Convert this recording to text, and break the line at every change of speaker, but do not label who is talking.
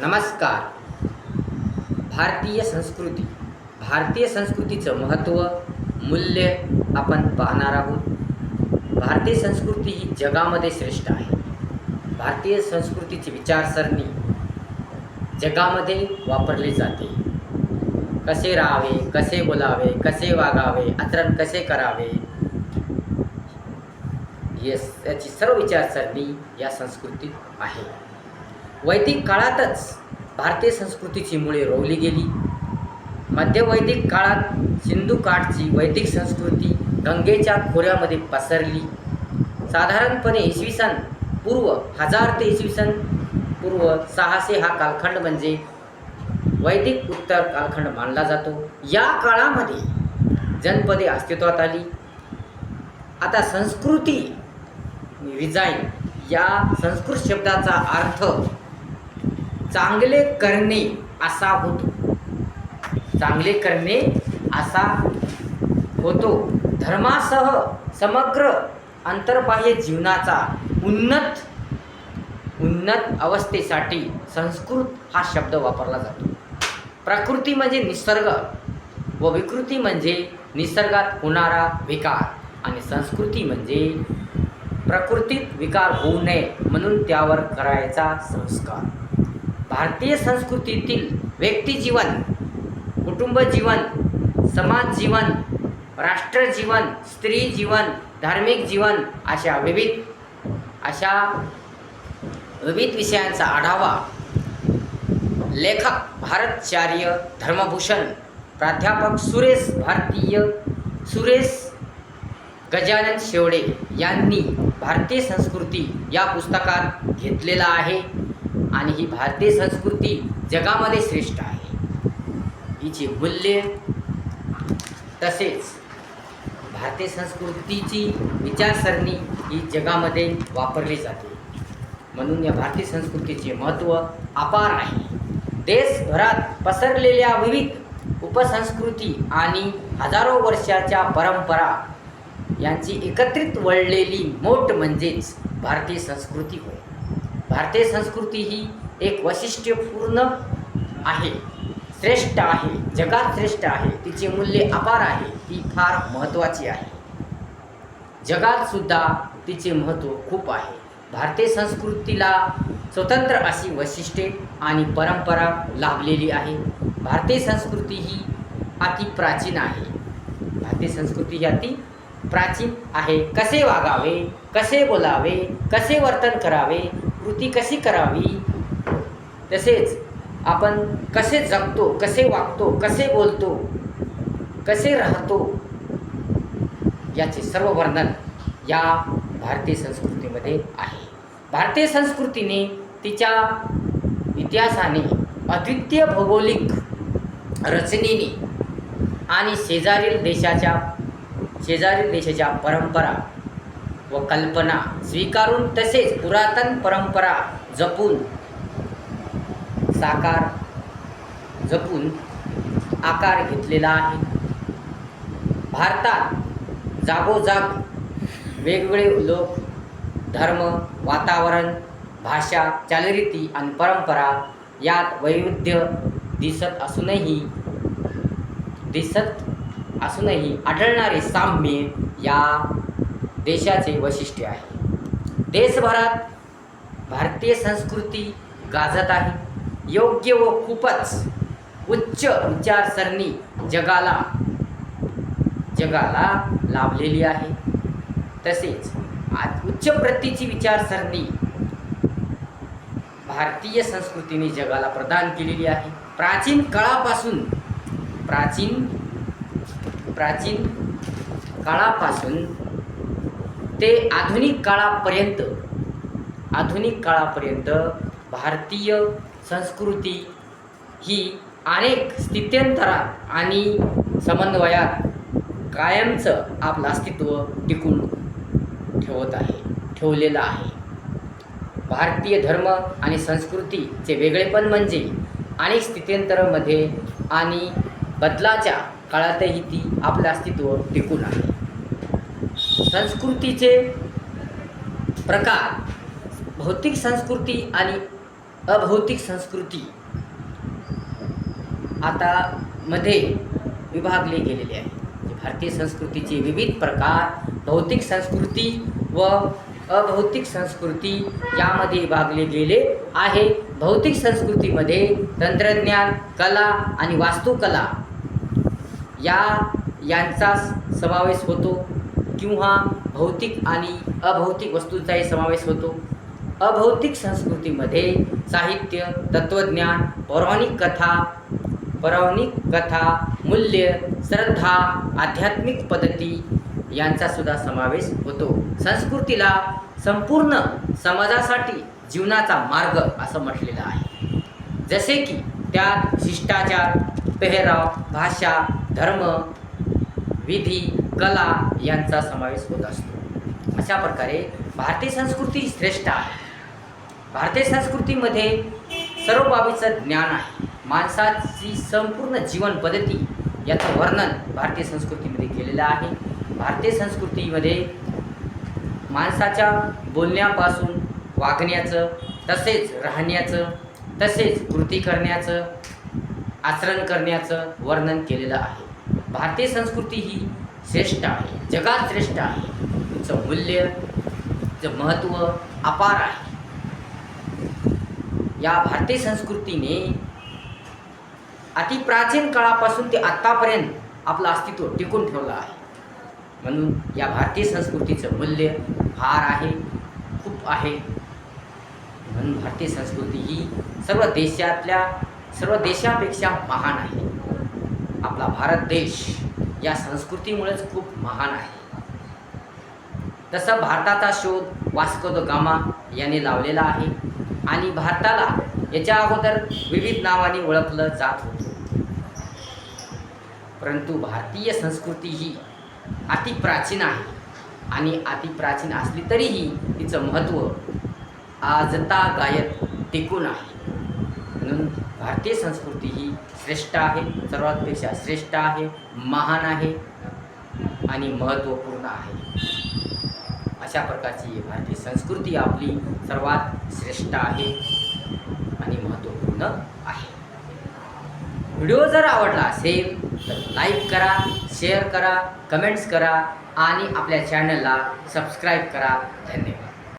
नमस्कार. भारतीय संस्कृती. भारतीय संस्कृतीचं महत्त्व मूल्य आपण पाहणार आहोत. भारतीय संस्कृती ही जगामध्ये श्रेष्ठ आहे. भारतीय संस्कृतीची विचारसरणी जगामध्ये वापरली जाते. कसे राहावे कसे बोलावे कसे वागावे आचरण कसे करावे? येस याची सर्व विचारसरणी या संस्कृतीत आहे. वैदिक काळातच भारतीय संस्कृतीची मुळे रोवली गेली. मध्यवैदिक काळात सिंधू काठची वैदिक संस्कृती गंगेच्या खोऱ्यामध्ये पसरली. साधारणपणे इसवी सन पूर्व हजार ते इसवी सन पूर्व सहाशे हा कालखंड म्हणजे वैदिक उत्तर कालखंड मानला जातो. या काळामध्ये जनपदे अस्तित्वात आली. आता संस्कृती रिझाईन या संस्कृत शब्दाचा अर्थ चांगले करणे असा होतो. चांगले करणे असा होतो. धर्मासह समग्र अंतर्बाह्य जीवनाचा उन्नत उन्नत अवस्थेसाठी संस्कृत हा शब्द वापरला जातो. प्रकृती म्हणजे निसर्ग व विकृती म्हणजे निसर्गात होणारा विकार आणि संस्कृती म्हणजे प्रकृतीत विकार होऊ नये म्हणून त्यावर करायचा संस्कार. भारतीय संस्कृतीतील व्यक्तिजीवन कुटुंब जीवन समाज जीवन राष्ट्र जीवन स्त्री जीवन धार्मिक जीवन अशा विविध अशा विविध विषयांचा आढावा लेखक भारतचार्य धर्मभूषण प्राध्यापक सुरेश भारतीय सुरेश गजानन शेवडे यांनी भारतीय संस्कृती या पुस्तकात घेतलेला आहे. आणि ही भारतीय संस्कृती जगामध्ये श्रेष्ठ आहे. हिची मूल्ये तसेच भारतीय संस्कृतीची विचारसरणी ही जगामध्ये वापरली जाते. म्हणून या भारतीय संस्कृतीचे महत्त्व अपार आहे. देशभरात पसरलेल्या विविध उपसंस्कृती आणि हजारो वर्षाच्या परंपरा यांची एकत्रित वळलेली मोठ म्हणजेच भारतीय संस्कृती होय. भारतीय संस्कृती ही एक वैशिष्ट्यपूर्ण आहे श्रेष्ठ आहे जगात श्रेष्ठ आहे तिचे मूल्य अपार आहे ती फार महत्त्वाची आहे. जगात सुद्धा तिचे महत्त्व खूप आहे. भारतीय संस्कृतीला स्वतंत्र अशी वैशिष्ट्ये आणि परंपरा लाभलेली आहे. भारतीय संस्कृती ही अति प्राचीन आहे. भारतीय संस्कृती ही अति प्राचीन आहे. कसे वागावे कसे बोलावे कसे वर्तन करावे कृती कशी करावी? तसेच आपण कसे जगतो कसे वागतो कसे बोलतो कसे राहतो याचे सर्व वर्णन या भारतीय संस्कृतीमध्ये आहे. भारतीय संस्कृतीने तिच्या इतिहासाने अद्वितीय भौगोलिक रचनेने आणि शेजारील देशाच्या शेजारील देशाच्या परंपरा व कल्पना. स्वीकारून तसेच पुरातन परंपरा जपून साकार जपून आकार घेतलेला आहे. भारतात जागोजाग वेगवेगळे लोक धर्म वातावरण भाषा चालरीती आणि परंपरा यात वैविध्य दिसत असूनही दिसत असूनही आढळणारे साम्य या देशाचे वैशिष्ट्य आहे. देशभरात भारतीय संस्कृती गाजत आहे. योग्य व खूपच उच्च विचारसरणी जगाला जगाला लाभलेली आहे. तसेच आज उच्च प्रतीची विचारसरणी भारतीय संस्कृतीने जगाला प्रदान केलेली आहे. प्राचीन काळापासून प्राचीन प्राचीन काळापासून ते आधुनिक काळापर्यंत आधुनिक काळापर्यंत भारतीय संस्कृती ही अनेक स्थित्यंतरात आणि समन्वयात कायमचं आपलं अस्तित्व टिकून ठेवत आहे ठेवलेलं आहे. भारतीय धर्म आणि संस्कृतीचे वेगळेपण म्हणजे अनेक स्थित्यंतरामध्ये आणि बदलाच्या काळातही ती आपलं अस्तित्व टिकून आहे. संस्कृतीचे प्रकार भौतिक संस्कृती आणि अभौतिक संस्कृती आता मध्ये विभागले गेलेले आहे. भारतीय संस्कृतीचे विविध प्रकार भौतिक संस्कृती व अभौतिक संस्कृती यामध्ये विभागले गेले आहे. भौतिक संस्कृतीमध्ये तंत्रज्ञान कला आणि वास्तुकला या यांचा समावेश होतो. किंवा भौतिक आणि अभौतिक वस्तूंचाही समावेश होतो. अभौतिक संस्कृतीमध्ये साहित्य तत्त्वज्ञान पौराणिक कथा पौराणिक कथा मूल्य श्रद्धा आध्यात्मिक पद्धती यांचा सुद्धा समावेश होतो. संस्कृतीला संपूर्ण समाजासाठी जीवनाचा मार्ग असं म्हटलेलं आहे. जसे की त्यात शिष्टाचार पेहराव भाषा धर्म विधी कला यांचा समावेश होत असतो. अशा प्रकारे भारतीय संस्कृती श्रेष्ठ आहे. भारतीय संस्कृतीमध्ये सर्व बाबीचं ज्ञान आहे. माणसाची संपूर्ण जीवन पद्धती याचं वर्णन भारतीय संस्कृतीमध्ये केलेलं आहे. भारतीय संस्कृतीमध्ये माणसाच्या बोलण्यापासून वागण्याचं तसेच राहण्याचं तसेच कृती करण्याचं आचरण करण्याचं वर्णन केलेलं आहे. भारतीय संस्कृती ही श्रेष्ठ आहे. जगात श्रेष्ठ आहे. तुमचं मूल्य तुमचं महत्त्व अपार आहे. या भारतीय संस्कृतीने अतिप्राचीन काळापासून ते आत्तापर्यंत आपलं अस्तित्व टिकून ठेवलं आहे. म्हणून या भारतीय संस्कृतीचं मूल्य फार आहे खूप आहे. म्हणून भारतीय संस्कृती ही सर्व देशातल्या सर्व देशापेक्षा महान आहे. आपला भारत देश या संस्कृतीमुळेच खूप महान आहे. तसं भारताचा शोध वास्को द गामा याने लावलेला आहे आणि भारताला याच्या अगोदर विविध नावाने ओळखलं जात होतं. परंतु भारतीय संस्कृती ही अति प्राचीन आहे आणि अति प्राचीन असली तरीही तिचं महत्त्व आजता गायत टिकून आहे. म्हणून भारतीय संस्कृती ही श्रेष्ठ आहे सर्वांपेक्षा श्रेष्ठ आहे महान आहे आणि महत्त्वपूर्ण आहे. अशा प्रकारची भारतीय संस्कृती आपली सर्वात श्रेष्ठ आहे आणि महत्त्वपूर्ण आहे. व्हिडिओ जर आवडला असेल तर लाईक करा शेअर करा कमेंट्स करा आणि आपल्या चॅनलला सबस्क्राईब करा. धन्यवाद.